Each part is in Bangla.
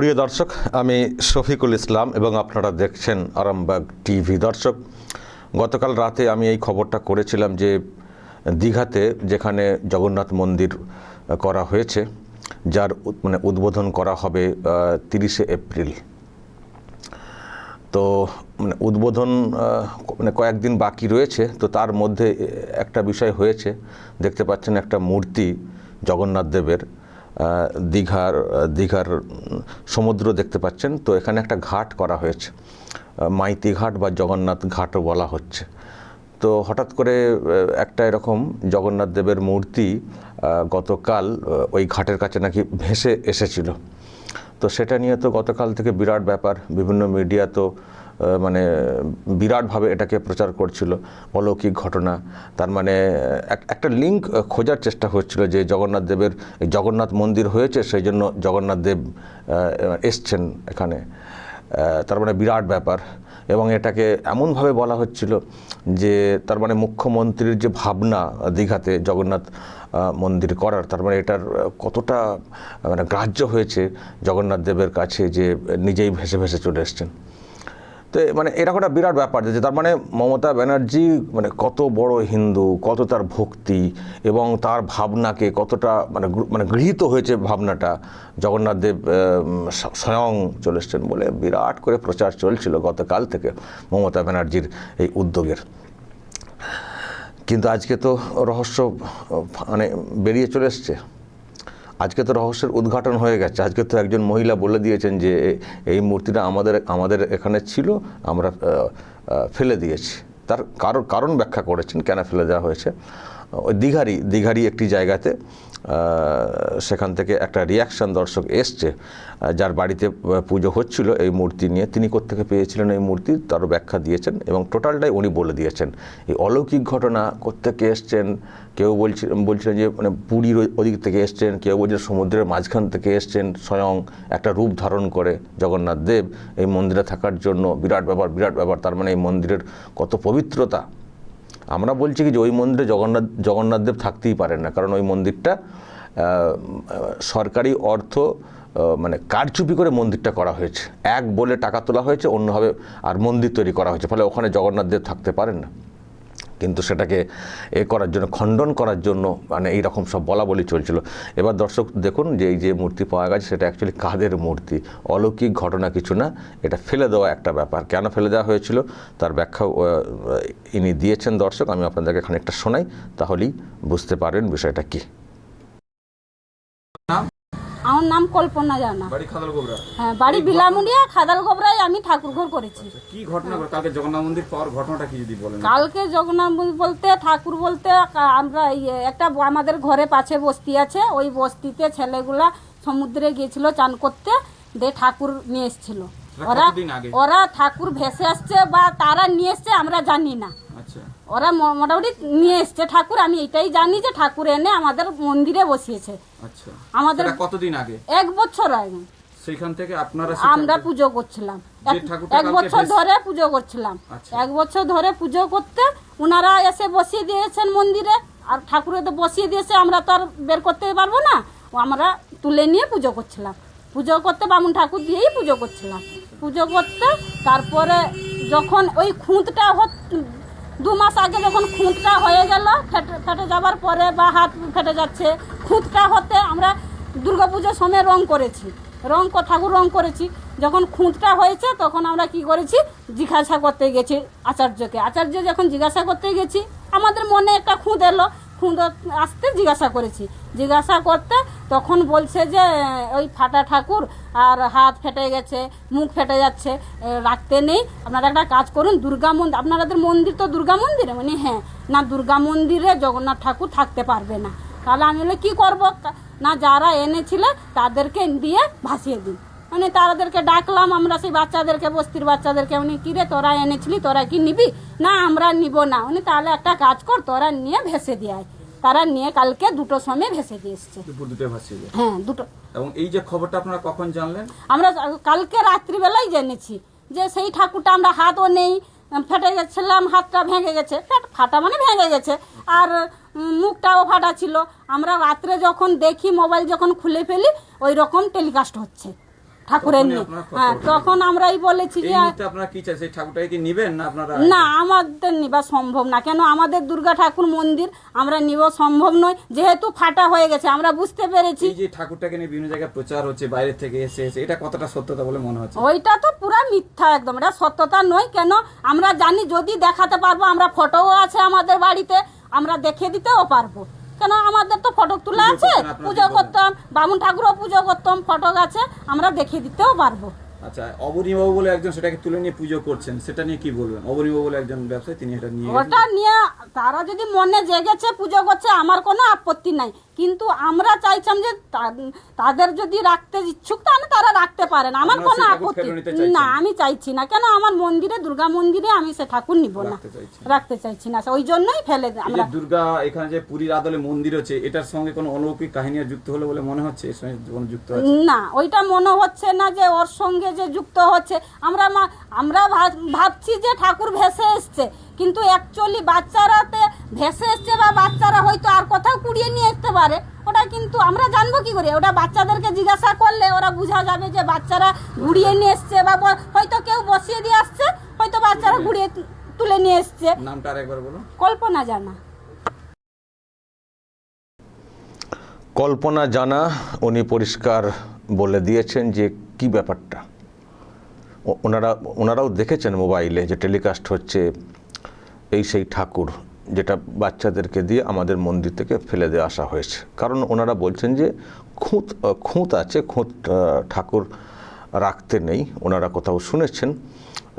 প্রিয় দর্শক, আমি শফিকুল ইসলাম এবং আপনারা দেখছেন আরামবাগ টিভি। দর্শক, গতকাল রাতে আমি এই খবরটা করেছিলাম যে দীঘাতে যেখানে জগন্নাথ মন্দির করা হয়েছে, যার মানে উদ্বোধন করা হবে তিরিশে এপ্রিল। তো মানে উদ্বোধন মানে কয়েকদিন বাকি রয়েছে, তো তার মধ্যে একটা বিষয় হয়েছে, দেখতে পাচ্ছেন একটা মূর্তি জগন্নাথ দেবের। দীঘার দীঘার সমুদ্র দেখতে পাচ্ছেন। তো এখানে একটা ঘাট করা হয়েছে। মাইতি ঘাট বা জগন্নাথ ঘাটও বলা হচ্ছে। তো হঠাৎ করে একটা এরকম জগন্নাথ দেবের মূর্তি গতকাল ওই ঘাটের কাছে নাকি ভেসে এসেছিল। তো সেটা নিয়ে তো গতকাল থেকে বিরাট ব্যাপার। বিভিন্ন মিডিয়া তো মানে বিরাটভাবে এটাকে প্রচার করছিল, অলৌকিক ঘটনা। তার মানে এক- একটা লিঙ্ক খোঁজার চেষ্টা হচ্ছিল যে জগন্নাথ দেবের, জগন্নাথ মন্দির হয়েছে, সেই জন্য জগন্নাথ দেব এসছেন এখানে। তার মানে বিরাট ব্যাপার। এবং এটাকে এমনভাবে বলা হচ্ছিল যে, তার মানে মুখ্যমন্ত্রীর যে ভাবনা দীঘাতে জগন্নাথ মন্দির করার, তার মানে এটার কতটা মানে গ্রাহ্য হয়েছে জগন্নাথ দেবের কাছে যে নিজেই ভেসে ভেসে চলে এসছেন। তো মানে এরকম একটা বিরাট ব্যাপার যে তার মানে মমতা ব্যানার্জি মানে কত বড় হিন্দু, কত তার ভক্তি এবং তার ভাবনাকে কতটা মানে মানে গৃহীত হয়েছে ভাবনাটা। জগন্নাথ দেব স্বয়ং চলে এসছেন বলে বিরাট করে প্রচার চলছিল গতকাল থেকে মমতা ব্যানার্জির এই উদ্যোগের। কিন্তু আজকে তো রহস্য মানে বেরিয়ে চলে এসছে। আজকে তো রহস্যের উদ্ঘাটন হয়ে গেছে। আজকে তো একজন মহিলা বলে দিয়েছেন যে এই মূর্তিটা আমাদের আমাদের এখানে ছিল, আমরা ফেলে দিয়েছি। তার কারণ কারণ ব্যাখ্যা করেছেন, কেন ফেলে দেওয়া হয়েছে? ওই দীঘারি দীঘারি একটি জায়গাতে সেখান থেকে একটা রিয়াকশন দর্শক এসছে যার বাড়িতে পুজো হচ্ছিল এই মূর্তি নিয়ে। তিনি কোত্থেকে পেয়েছিলেন এই মূর্তি? তারও ব্যাখ্যা দিয়েছেন এবং টোটালটাই উনি বলে দিয়েছেন। এই অলৌকিক ঘটনা কোত্থেকে এসছেন? কেউ বলছে, বলছিলেন যে মানে পুরীর ওদিক থেকে এসছেন। কেউ বলছেন সমুদ্রের মাঝখান থেকে এসছেন। স্বয়ং একটা রূপ ধারণ করে জগন্নাথ দেব এই মন্দিরে থাকার জন্য। বিরাট ব্যাপার বিরাট ব্যাপার। তার মানে এই মন্দিরের কত পবিত্রতা। আমরা বলছি কি যে ওই মন্দিরে জগন্নাথ জগন্নাথদেব থাকতেই পারেন না। কারণ ওই মন্দিরটা সরকারি অর্থ মানে কারচুপি করে মন্দিরটা করা হয়েছে। এক বলে টাকা তোলা হয়েছে, অন্যভাবে আর মন্দির তৈরি করা হয়েছে। ফলে ওখানে জগন্নাথদেব থাকতে পারেন না। কিন্তু সেটাকে এ করার জন্য, খণ্ডন করার জন্য মানে এই রকম সব বলা বলি চলছিল। এবার দর্শক দেখুন যে এই যে মূর্তি পাওয়া গেছে, সেটা অ্যাকচুয়ালি কাদের মূর্তি? অলৌকিক ঘটনা কিছু না, এটা ফেলে দেওয়া একটা ব্যাপার। কেন ফেলে দেওয়া হয়েছিল? তার ব্যাখ্যা ইনি দিয়েছেন দর্শক, আমি আপনাদেরকে খানিকটা শোনাই, তাহলেই বুঝতে পারবেন বিষয়টা কী। আমার নাম কল্পনা জানা। বাড়ি খাদাল গোবরা? হ্যাঁ বাড়ি বিলামুড়িয়া খাদাল গোবরায় আমি ঠাকুর ঘর করেছি। কি ঘটনা কালকে জগন্নাথ মন্দির পাওয়ার ঘটনাটা কি যদি বলেন? কালকে জগন্নাথ মন্দির বলতে ঠাকুর বলতে আমরা একটা আমাদের ঘরে পাশে বস্তি আছে। ওই বস্তিতে ছেলেগুলা সমুদ্রে গিয়েছিল চান করতে দিয়ে ঠাকুর নিয়ে এসেছিল। ওরা ওরা ঠাকুর ভেসে আসছে বা তারা নিয়ে এসছে আমরা জানি না। আচ্ছা। ওরা মোটামুটি নিয়ে এসছে ঠাকুর আমি এটাই জানি যে ঠাকুর এনে আমাদের মন্দিরে বসিয়েছে। আচ্ছা। আমাদের কতদিন আগে? এক বছর আগে। সেইখান থেকে আপনারা আমরা পুজো করছিলাম। এক- বছর ধরে পুজো করছিলাম। আচ্ছা। এক বছর ধরে পুজো করতে ওনারা এসে বসিয়ে দিয়েছেন মন্দিরে আর ঠাকুরে তো বসিয়ে দিয়েছে আমরা তো আর বের করতে পারব না। ও আমরা তুলে নিয়ে পুজো করছিলাম। পুজো করতে বামুন ঠাকুর দিয়েই পুজো করছিলাম। পুজো করতে, তারপরে যখন ওই খুঁতটা দু মাস আগে যখন খুঁতটা হয়ে গেল, ফেটে ফেটে যাবার পরে বা হাত ফেটে যাচ্ছে, খুঁতটা হতে আমরা দুর্গাপুজোর সময় রং করেছি। রং ঠাকুর রং করেছি। যখন খুঁতটা হয়েছে, তখন আমরা কি করেছি? জিজ্ঞাসা করতে গেছি আচার্যকে। আচার্য যখন জিজ্ঞাসা করতে গেছি, আমাদের মনে একটা খুঁত এলো খুঁত আসতে জিজ্ঞাসা করেছি। জিজ্ঞাসা করতে তখন বলছে যে, ওই ফাটা ঠাকুর আর হাত ফেটে গেছে, মুখ ফেটে যাচ্ছে রাখতে নেই। আপনারা একটা কাজ করুন, দুর্গা মন্দির, আপনাদের মন্দির তো দুর্গা মন্দিরে? মানে হ্যাঁ। না, দুর্গা মন্দিরে জগন্নাথ ঠাকুর থাকতে পারবে না। তাহলে আমি বলে, কী করব? না, যারা এনেছিলে তাদেরকে দিয়ে ভাসিয়ে দিন। মানে তাদেরকে ডাকলাম আমরা সেই বাচ্চাদেরকে বস্তির বাচ্চাদেরকে উনি কিরে তোরা এনেছিলি তোরা কি নিবি? না আমরা নিব না। উনি তাহলে একটা কাজ কর তোরা নিয়ে ভেসে দিয়ে আয়। তারা নিয়ে কালকে দুটো সময় ভেসে দিয়ে এসছে। হ্যাঁ দুটো। এবং এই যে খবরটা আপনারা কখন জানলেন? আমরা কালকে রাত্রিবেলাই জেনেছি যে সেই ঠাকুরটা আমরা হাতও নেই ফেটে গেছিলাম হাতটা ভেঙে গেছে ফাটা মানে ভেঙে গেছে। আর মুখটাও ফাটা ছিল। আমরা রাত্রে যখন দেখি মোবাইল যখন খুলে ফেলি ওই রকম টেলিকাস্ট হচ্ছে। ঠাকুরের নিয়ে। হ্যাঁ তখন আমরাই বলেছি যে আপনারা কি চাই সেই ঠাকুরটাকে কি নিবেন না আপনারা? না আমাদের নিবা সম্ভব না। কেন আমাদের দুর্গা ঠাকুর মন্দির আমরা নিব সম্ভব নয়। যেহেতু ফাটা হয়ে গেছে আমরা বুঝতে পেরেছি। যে ঠাকুরটাকে নিয়ে বিভিন্ন জায়গায় প্রচার হচ্ছে বাইরে থেকে এসে এসে এটা কতটা সত্যতা বলে মনে হচ্ছে? ওইটা তো পুরা মিথ্যা একদম। এটা সত্যতা নয়। কেন আমরা জানি যদি দেখাতে পারব আমরা ফটোও আছে আমাদের বাড়িতে আমরা দেখে দিতেও পারব। কেন আমাদের তো ফটক তোলা আছে? পুজো করতাম বামুন ঠাকুরও পুজো করতাম ফটক আছে আমরা দেখিয়ে দিতেও পারব। আচ্ছা অবনীবাবু বলে একজন সেটাকে তুলে নিয়ে পুজো করছেন সেটা নিয়ে কি বলবেন? অবনীবাবু বলে একজন ব্যবসায়ী তিনি এটা নিয়ে ওটা নিয়ে তারা যদি মনে জেগেছে পুজো করছে আমার কোনো আপত্তি নাই। কিন্তু আমরা চাইছিলাম যে তাদের যদি রাখতে ইচ্ছুক তাহলে তারা রাখতে পারেন। আমার কোনো আপত্তি না আমি চাইছি না। কেন? আমার মন্দিরে দুর্গা মন্দিরে আমি সে ঠাকুর নিব না। রাখতে চাইছি না। ওই জন্যই ফেলে আমরা দুর্গা এখানে যে পুরীর আদলে মন্দির হচ্ছে এটার সঙ্গে কোনো অলৌকিক কাহিনী যুক্ত হলো বলে মনে হচ্ছে? এর সঙ্গে যুক্ত না ওইটা মনে হচ্ছে না যে ওর সঙ্গে যে যুক্ত হচ্ছে। আমরা আমরা ভাব- ভাবছি যে ঠাকুর ভেসে এসছে। কিন্তু অ্যাকচুয়ালি বাচ্চারাতে ভেসে এসছে বা বাচ্চারা হয়তো আর কোথাও কুড়িয়ে নিয়ে আসতে পারে ওটা কিন্তু আমরা জানব কি করে? ওটা বাচ্চাদেরকে জিজ্ঞাসা করলে ওরা বোঝা যাবে যে বাচ্চারা ঘুরিয়ে নিয়ে এসছে বা হয়তো কেউ বসিয়ে দিয়ে আসছে হয়তো বাচ্চারা ঘুরিয়ে তুলে নিয়ে এসছে। নামটা আরেকবার বলুন। কল্পনা জানা। কল্পনা জানা উনি পরিষ্কার বলে দিয়েছেন যে কি ব্যাপারটা। ওনারা ওনারাও দেখেছেন মোবাইলে যে টেলিকাস্ট হচ্ছে এই সেই ঠাকুর। যেটা বাচ্চাদেরকে দিয়ে আমাদের মন্দির থেকে ফেলে দিয়ে আসা হয়েছে। কারণ ওনারা বলছেন যে খুঁত খুঁত আছে, খুঁত ঠাকুর রাখতে নেই। ওনারা কোথাও শুনেছেন,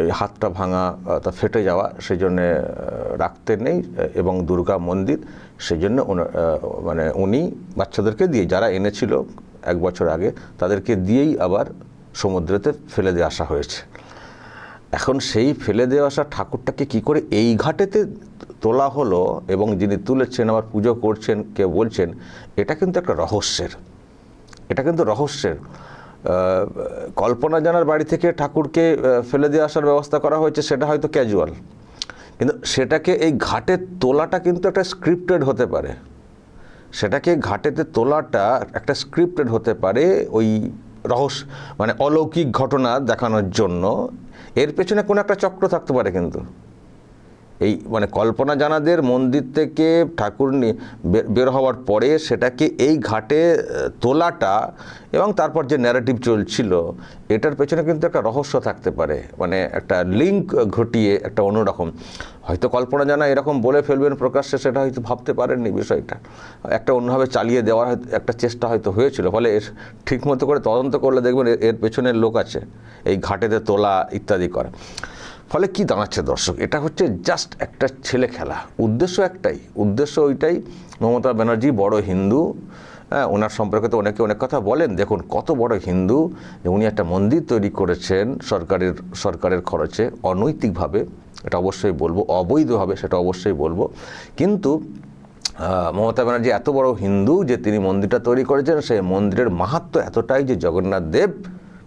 এই হাতটা ভাঙা তা ফেটে যাওয়া সেই জন্যে রাখতে নেই, এবং দুর্গা মন্দির সেই জন্য মানে উনি বাচ্চাদেরকে দিয়ে, যারা এনেছিল এক বছর আগে, তাদেরকে দিয়েই আবার সমুদ্রেতে ফেলে দিয়ে আসা হয়েছে। এখন সেই ফেলে দেওয়া আসা ঠাকুরটাকে কি করে এই ঘাটেতে তোলা হলো এবং যিনি তুলেছেন, আবার পুজো করছেন কে বলছেন, এটা কিন্তু একটা রহস্যের। এটা কিন্তু রহস্যের। কল্পনা জানার বাড়ি থেকে ঠাকুরকে ফেলে দিয়ে আসার ব্যবস্থা করা হয়েছে, সেটা হয়তো ক্যাজুয়াল কিন্তু সেটাকে এই ঘাটে তোলাটা কিন্তু একটা স্ক্রিপ্টেড হতে পারে। সেটাকে ঘাটেতে তোলাটা একটা স্ক্রিপ্টেড হতে পারে ওই রহস্য মানে অলৌকিক ঘটনা দেখানোর জন্য। এর পেছনে কোনো একটা চক্র থাকতে পারে কিন্তু। এই মানে কল্পনা জানাদের মন্দির থেকে ঠাকুর বের হওয়ার পরে সেটাকে এই ঘাটে তোলাটা এবং তারপর যে ন্যারেটিভ চলছিল, এটার পেছনে কিন্তু একটা রহস্য থাকতে পারে। মানে একটা লিঙ্ক ঘটিয়ে একটা অন্যরকম। হয়তো কল্পনা জানা এরকম বলে ফেলবেন প্রকাশ্যে, সেটা হয়তো ভাবতে পারেননি বিষয়টা। একটা অন্যভাবে চালিয়ে দেওয়ার একটা চেষ্টা হয়তো হয়েছিল। ফলে এর ঠিকমতো করে তদন্ত করলে দেখবেন এর পেছনের লোক আছে। এই ঘাটেতে তোলা ইত্যাদি করা। ফলে কি দাঁড়াচ্ছে দর্শক? এটা হচ্ছে জাস্ট একটা ছেলে খেলা। উদ্দেশ্য একটাই। উদ্দেশ্য ওইটাই। মমতা ব্যানার্জি বড় হিন্দু হ্যাঁ ওনার সম্পর্কে তো অনেকে অনেক কথা বলেন। দেখুন, কত বড় হিন্দু যে উনি একটা মন্দির তৈরি করেছেন সরকারের সরকারের খরচে। অনৈতিকভাবে, এটা অবশ্যই বলব। অবৈধভাবে, সেটা অবশ্যই বলব। কিন্তু মমতা ব্যানার্জি এত বড় হিন্দু যে তিনি মন্দিরটা তৈরি করেছেন, সেই মন্দিরের মাহাত্ম্য এতটাই যে জগন্নাথ দেব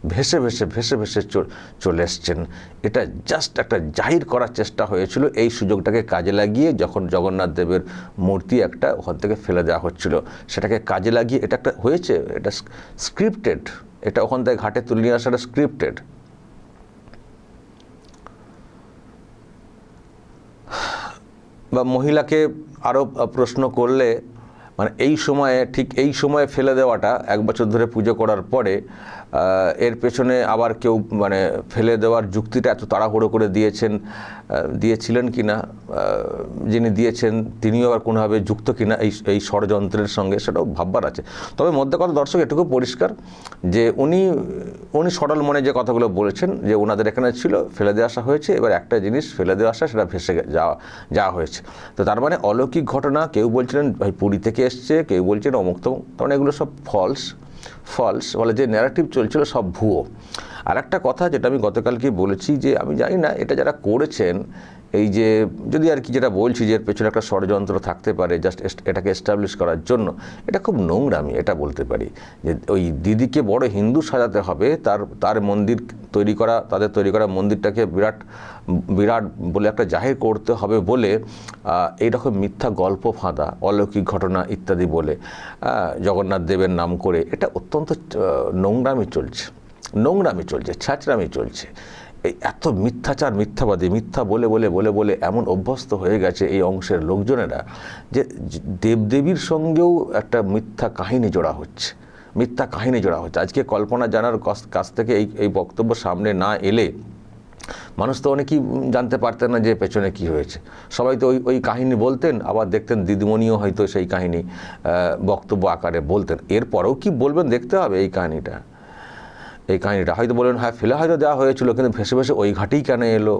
ভেসে ভেসে ভেসে ভেসে চল- এসছেন। এটা জাস্ট একটা জাহির করার চেষ্টা হয়েছিল। এই সুযোগটাকে কাজে লাগিয়ে যখন জগন্নাথ দেবের মূর্তি একটা ওখান থেকে ফেলে দেওয়া হচ্ছিল, সেটাকে কাজে লাগিয়ে এটা একটা হয়েছে, এটা স্ক্রিপ্টেড এটা ওখান থেকে ঘাটে তুলে নিয়ে আসাটা স্ক্রিপ্টেড বা মহিলাকে আরও প্রশ্ন করলে মানে এই সময়ে, ঠিক এই সময়ে ফেলে দেওয়াটা, এক বছর ধরে পুজো করার পরে এর পেছনে আবার কেউ মানে ফেলে দেওয়ার যুক্তিটা এত তাড়াহুড়ো করে দিয়েছেন দিয়েছিলেন কি না যিনি দিয়েছেন তিনিও আবার কোনোভাবে যুক্ত কিনা এই এই ষড়যন্ত্রের সঙ্গে সেটাও ভাববার আছে। তবে মধ্যে কথা দর্শক, এটুকু পরিষ্কার যে উনি উনি সরল মনে যে কথাগুলো বলেছেন, যে ওনাদের এখানে ছিল, ফেলে দিয়ে আসা হয়েছে, এবার একটা জিনিস ফেলে দিয়ে আসা, সেটা ভেসে যাওয়া যাওয়া হয়েছে। তো তার মানে অলৌকিক ঘটনা, কেউ বলছিলেন, ভাই, পুরী থেকে এসছে। কেউ বলছেন, অমুক তমুক। তার মানে এগুলো সব ফলস ফলস বলে যে ন্যারেটিভ চলছিল সব ভুয়ো। আর একটা কথা যেটা আমি গতকালকে বলেছি যে আমি জানি না, এটা যারা করেছেন এই যে, যদি আর কি যেটা বলছি যে এর পেছনে একটা ষড়যন্ত্র থাকতে পারে জাস্ট এটাকে এস্টাবলিশ করার জন্য, এটা খুব নোংরামি, এটা বলতে পারি। যে ওই দিদিকে বড় হিন্দু সাজাতে হবে, তার তার মন্দির তৈরি করা, তাদের তৈরি করা মন্দিরটাকে বিরাট বিরাট বলে একটা জাহির করতে হবে বলে এইরকম মিথ্যা গল্প ফাঁদা, অলৌকিক ঘটনা ইত্যাদি বলে জগন্নাথ দেবের নাম করে, এটা অত্যন্ত নোংরামি চলছে। নোংরামি চলছে ছ্যাচরামি চলছে। এই এত মিথ্যাচার, মিথ্যাবাদী, মিথ্যা বলে বলে বলে বলে এমন অভ্যস্ত হয়ে গেছে এই অংশের লোকজনেরা যে দেবদেবীর সঙ্গেও একটা মিথ্যা কাহিনী জোড়া হচ্ছে। মিথ্যা কাহিনী জোড়া হচ্ছে। আজকে কল্পনা জানার কাছ থেকে এই এই বক্তব্য সামনে না এলে মানুষ তো অনেকেই জানতে পারতেন না যে পেছনে কি হয়েছে। সবাই তো ওই ওই কাহিনী বলতেন, আবার দেখতেন দিদিমণিও হয়তো সেই কাহিনী বক্তব্য আকারে বলতেন। এরপরেও কি বলবেন দেখতে হবে এই কাহিনীটা? এই কাহিনিটা। হয়তো বললেন হ্যাঁ ফেলে হয়তো দেওয়া হয়েছিল, কিন্তু ভেসে ভেসে ওই ঘাটেই কেন এলো?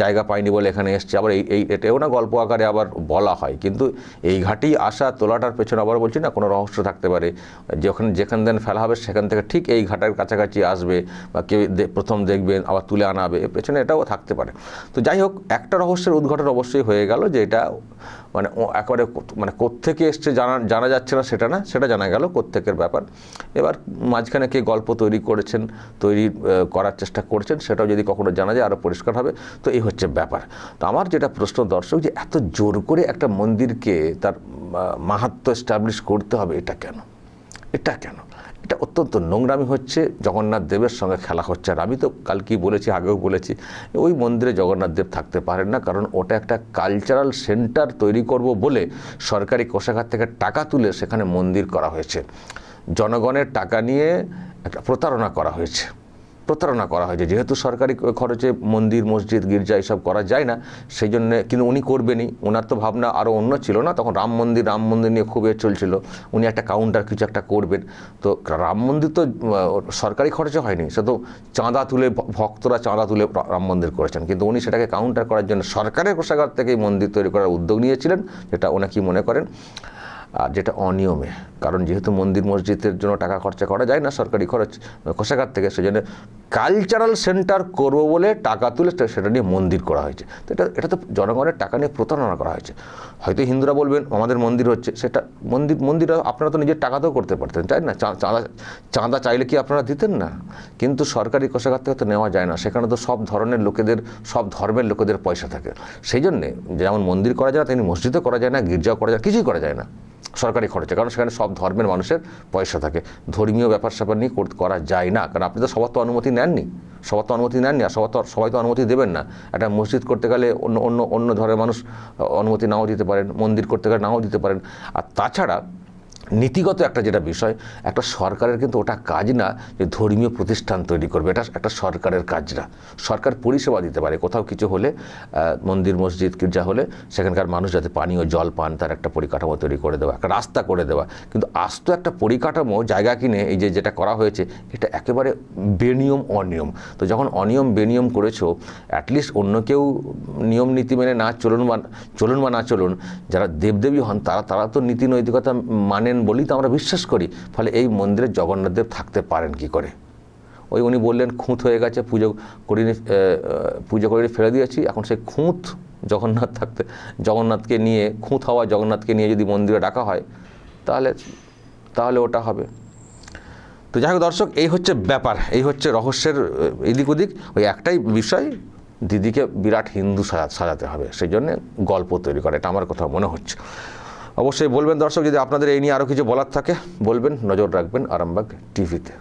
জায়গা পাইনি বলে এখানে এসছে। আবার এই এই এটাও না গল্প আকারে আবার বলা হয়, কিন্তু এই ঘাটেই আসা তোলাটার পেছনে আবার বলছি না, কোনো রহস্য থাকতে পারে। যখন, যেখান দেন ফেলা হবে, সেখান থেকে ঠিক এই ঘাটের কাছাকাছি আসবে বা কেউ প্রথম দেখবেন, আবার তুলে আনাবে পেছনে এটাও থাকতে পারে। তো যাই হোক, একটা রহস্যের উদ্ঘাটন অবশ্যই হয়ে গেল যে এটা মানে একেবারে মানে কোত্থেকে এসছে জানা জানা যাচ্ছে না সেটা না, সেটা জানা গেল কোত্থেকের ব্যাপার। এবার মাঝখানে কে গল্প তৈরি করেছেন, তৈরি করার চেষ্টা করছেন, সেটাও যদি কখনো জানা যায় আরও পরিষ্কার হবে। তো এই হচ্ছে ব্যাপার। তো আমার যেটা প্রশ্ন দর্শক, যে এত জোর করে একটা মন্দিরকে তার মাহাত্ম এস্টাবলিশ করতে হবে এটা কেন? এটা কেন? এটা অত্যন্ত নোংরামি হচ্ছে, জগন্নাথ দেবের সঙ্গে খেলা হচ্ছে। আর আমি তো কালকেই বলেছি, আগেও বলেছি, ওই মন্দিরে জগন্নাথ দেব থাকতে পারেন না, কারণ ওটা একটা কালচারাল সেন্টার তৈরি করব বলে সরকারি কোষাগার থেকে টাকা তুলে সেখানে মন্দির করা হয়েছে। জনগণের টাকা নিয়ে একটা প্রতারণা করা হয়েছে। প্রতারণা করা হয়েছে। যেহেতু সরকারি খরচে মন্দির, মসজিদ, গির্জা এসব করা যায় না সেই জন্য কিন্তু উনি করবেনই। ওনার তো ভাবনা আরও অন্য ছিল না, তখন রাম মন্দির রাম মন্দির নিয়ে খুব এ চলছিল। উনি একটা কাউন্টার কিছু একটা করবেন। তো রাম মন্দির তো সরকারি খরচে হয়নি, সে তো চাঁদা তুলে ভক্তরা চাঁদা তুলে রাম মন্দির করেছেন। কিন্তু উনি সেটাকে কাউন্টার করার জন্য সরকারের কোষাগার থেকে এই মন্দির তৈরি করার উদ্যোগ নিয়েছিলেন, যেটা ওনাকে মনে করেন? আর যেটা অনিয়মে। কারণ যেহেতু মন্দির মসজিদের জন্য টাকা খরচা করা যায় না, সরকারি খরচ, কোষাগার থেকে, সেজন্য কালচারাল সেন্টার করব বলে টাকা তুলে সেটা নিয়ে মন্দির করা হয়েছে। তো এটা এটা তো জনগণের টাকা নিয়ে প্রতারণা করা হয়েছে। হয়তো হিন্দুরা বলবেন, আমাদের মন্দির হচ্ছে সেটা মন্দির মন্দির আপনারা তো নিজের টাকাতেও করতে পারতেন, তাই না? চাঁদা চাঁদা চাইলে কি আপনারা দিতেন না? কিন্তু সরকারি কোষাগার থেকে তো নেওয়া যায় না। সেখানে তো সব ধরনের লোকেদের সব ধর্মের লোকেদের পয়সা থাকে। সেই জন্যে যেমন মন্দির করা যায় না, তেমনি মসজিদও করা যায় না, গির্জাও করা যায় কিছুই করা যায় না সরকারি খরচে। কারণ সেখানে সব ধর্মের মানুষের পয়সা থাকে। ধর্মীয় ব্যাপার স্যাপার নিয়ে করা যায় না। কারণ আপনি তো সবার তো অনুমতি নেননি। সবার তো অনুমতি নেননি আর সবার তো সবাই তো অনুমতি দেবেন না। একটা মসজিদ করতে গেলে অন্য অন্য অন্য ধর্মের মানুষ অনুমতি নাও দিতে পারেন, মন্দির করতে গেলে নাও দিতে পারেন। আর তাছাড়া নীতিগত একটা যেটা বিষয়, একটা সরকারের কিন্তু ওটা কাজ না যে ধর্মীয় প্রতিষ্ঠান তৈরি করবে। এটা একটা সরকারের কাজ না। সরকার পরিষেবা দিতে পারে। কোথাও কিছু হলে মন্দির, মসজিদ গির্জা হলে, সেখানকার মানুষ যাতে পানীয় জল পান, তার একটা পরিকাঠামো তৈরি করে দেওয়া, একটা রাস্তা করে দেওয়া। কিন্তু আস্ত একটা পরিকাঠামো, জায়গা কিনে এই যে যেটা করা হয়েছে, এটা একেবারে বেনিয়ম, অনিয়ম। তো যখন অনিয়ম, বেনিয়ম করেছ অ্যাটলিস্ট অন্য কেউ নিয়ম, নীতি মেনে না চলুন বা চলুন বা না চলুন, যারা দেবদেবী হন, তারা তারা তো নীতি নৈতিকতা মানেন বলেই তো আমরা বিশ্বাস করি। ফলে এই মন্দিরে জগন্নাথ দেব থাকতে পারেন কি করে? ওই উনি বললেন, খুঁত হয়ে গেছে, পুজো করিনি পুজো করিনি, ফেলে দিয়েছি। এখন সেই খুঁত জগন্নাথ থাকতে, জগন্নাথকে নিয়ে, খুঁত হওয়া জগন্নাথকে নিয়ে যদি মন্দিরে ডাকা হয়, তাহলে তাহলে ওটা হবে। তো যাই হোক দর্শক, এই হচ্ছে ব্যাপার, এই হচ্ছে রহস্যের এদিক ওদিক। ওই একটাই বিষয়, দিদিকে বিরাট হিন্দু সাজা, সাজাতে হবে। সেই জন্যে গল্প তৈরি করা, এটা আমার কথা মনে হচ্ছে। অবশ্যই বলবেন দর্শক, যদি আপনাদের এই নিয়ে আরও কিছু বলার থাকে, বলবেন, নজর রাখবেন আরামবাগ টিভিতে।